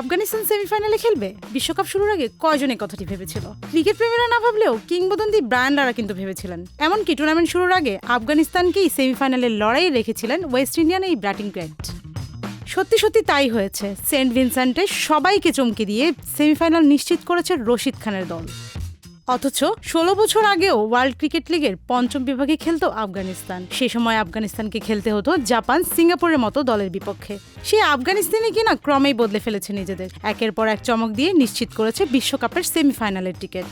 আফগানিস্তান সেমিফাইনালে খেলবে? বিশ্বকাপ শুরুর আগে কয়জনে কথাটি ভেবেছিল? ক্রিকেট প্রেমীরা না ভাবলেও কিংবদন্তি ব্রায়ান লারা কিন্তু ভেবেছিলেন। এমনকি টুর্নামেন্ট শুরুর আগে আফগানিস্তানকেই সেমিফাইনালে লড়াই রেখেছিলেন ওয়েস্ট ইন্ডিয়ান এই ব্যাটিং গ্রেট সত্যি সত্যি তাই হয়েছে। সেন্ট ভিনসেন্টে সবাইকে চমকে দিয়ে সেমিফাইনাল নিশ্চিত করেছে রশিদ খানের দল। অথচ ষোলো বছর আগেও ওয়ার্ল্ড ক্রিকেট লিগের পঞ্চম বিভাগে খেলতো আফগানিস্তান। সে সময় আফগানিস্তানকে খেলতে হতো জাপান সিঙ্গাপুরের মতো দলের বিপক্ষে। সেই আফগানিস্তানে কিনা ক্রমেই বদলে ফেলেছে নিজেদের। একের পর এক চমক দিয়ে নিশ্চিত করেছে বিশ্বকাপের সেমিফাইনালের টিকিট।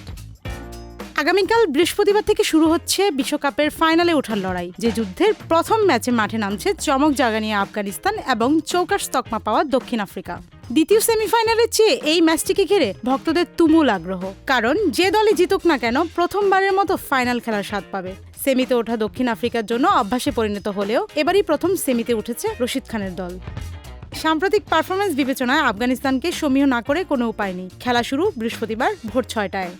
আগামীকাল বৃহস্পতিবার থেকে শুরু হচ্ছে বিশ্বকাপের ফাইনালে ওঠার লড়াই। যে যুদ্ধের প্রথম ম্যাচে মাঠে নামছে চমক জাগানিয়া আফগানিস্তান এবং চৌকাশ তকমা পাওয়া দক্ষিণ আফ্রিকা। দ্বিতীয় সেমিফাইনালের চেয়ে এই ম্যাচটিকে ঘিরে ভক্তদের তুমুল আগ্রহ। কারণ যে দলই জিতুক না কেন, প্রথমবারের মতো ফাইনাল খেলার স্বাদ পাবে। সেমিতে ওঠা দক্ষিণ আফ্রিকার জন্য অভ্যাসে পরিণত হলেও এবারই প্রথম সেমিতে উঠেছে রশিদ খানের দল। সাম্প্রতিক পারফরমেন্স বিবেচনায় আফগানিস্তানকে সমীহ না করে কোনো উপায় নেই। খেলা শুরু বৃহস্পতিবার ভোর ছয়টায়।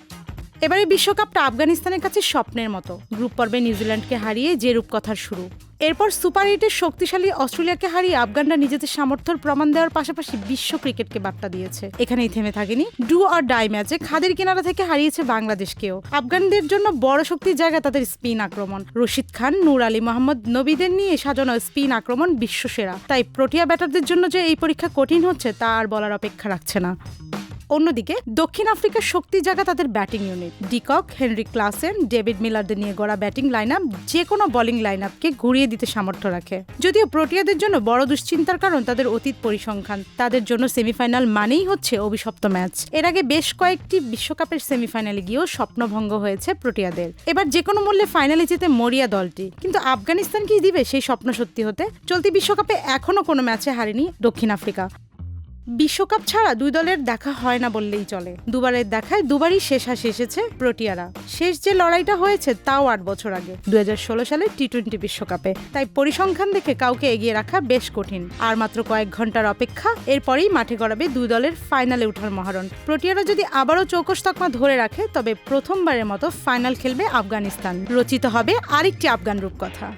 এবারে বিশ্বকাপটা আফগানিস্তানের কাছে স্বপ্নের মতো। গ্রুপ পর্বে নিউজিল্যান্ডকে হারিয়ে যে রূপকথার শুরু। এরপর সুপার এইটের শক্তিশালী অস্ট্রেলিয়াকে হারিয়ে আফগানরা নিজেদের সামর্থ্যর প্রমাণ দেওয়ার পাশাপাশি বিশ্ব ক্রিকেটকে বার্তা দিয়েছে। এখানেই থেমে থাকেনি। ডু আর ডাই ম্যাচে খাদের কিনারা থেকে হারিয়েছে বাংলাদেশকেও। আফগানদের জন্য বড় শক্তির জায়গা তাদের স্পিন আক্রমণ। রশিদ খান, নূর আলী মোহাম্মদ নবীদের নিয়ে সাজানো স্পিন আক্রমণ বিশ্বসেরা। তাই প্রোটিয়া ব্যাটারদের জন্য যে এই পরীক্ষা কঠিন হচ্ছে তা আর বলার অপেক্ষা রাখছে না। অন্যদিকে, দক্ষিণ আফ্রিকার শক্তি জায়গা তাদের batting unit. De Kock, Henry Klaasen, David মিলারদের নিয়ে গড়া ব্যাটিং লাইন আপ যে কোনো বোলিং লাইন আপকে ঘুরিয়ে দিতে সামর্থ্য রাখে। যদিও প্রোটিয়াদের জন্য বড় দুশ্চিন্তার কারণ তাদের অতীত পরিসংখ্যান, তাদের জন্য সেমিফাইনাল মানেই হচ্ছে অভিশপ্ত ম্যাচ। এর আগে বেশ কয়েকটি বিশ্বকাপের সেমিফাইনালে গিয়েও স্বপ্নভঙ্গ হয়েছে প্রোটিয়াদের। এবার যে কোনো মূল্যে ফাইনালে যেতে মরিয়া দলটি। কিন্তু আফগানিস্তান কি দিবে সেই স্বপ্ন সত্যি হতে? চলতি বিশ্বকাপে এখনও কোনো ম্যাচে হারেনি দক্ষিণ আফ্রিকা। বিশ্বকাপ ছাড়া দুই দলের দেখা হয় না বললেই চলে। দুবারের দেখায় দুবারই শেষ হাসি এসেছে প্রোটিয়ারা। শেষ যে লড়াইটা হয়েছে তাও আট বছর আগে দু হাজার ষোলো সালে টি টোয়েন্টি বিশ্বকাপে। তাই পরিসংখ্যান দেখে কাউকে এগিয়ে রাখা বেশ কঠিন। আর মাত্র কয়েক ঘণ্টার অপেক্ষা, এরপরেই মাঠে গড়াবে দুই দলের ফাইনালে ওঠার মহারণ। প্রোটিয়ারা যদি আবারও চৌকস তকমা ধরে রাখে, তবে প্রথমবারের মতো ফাইনাল খেলবে আফগানিস্তান। রচিত হবে আরেকটি আফগান রূপকথা।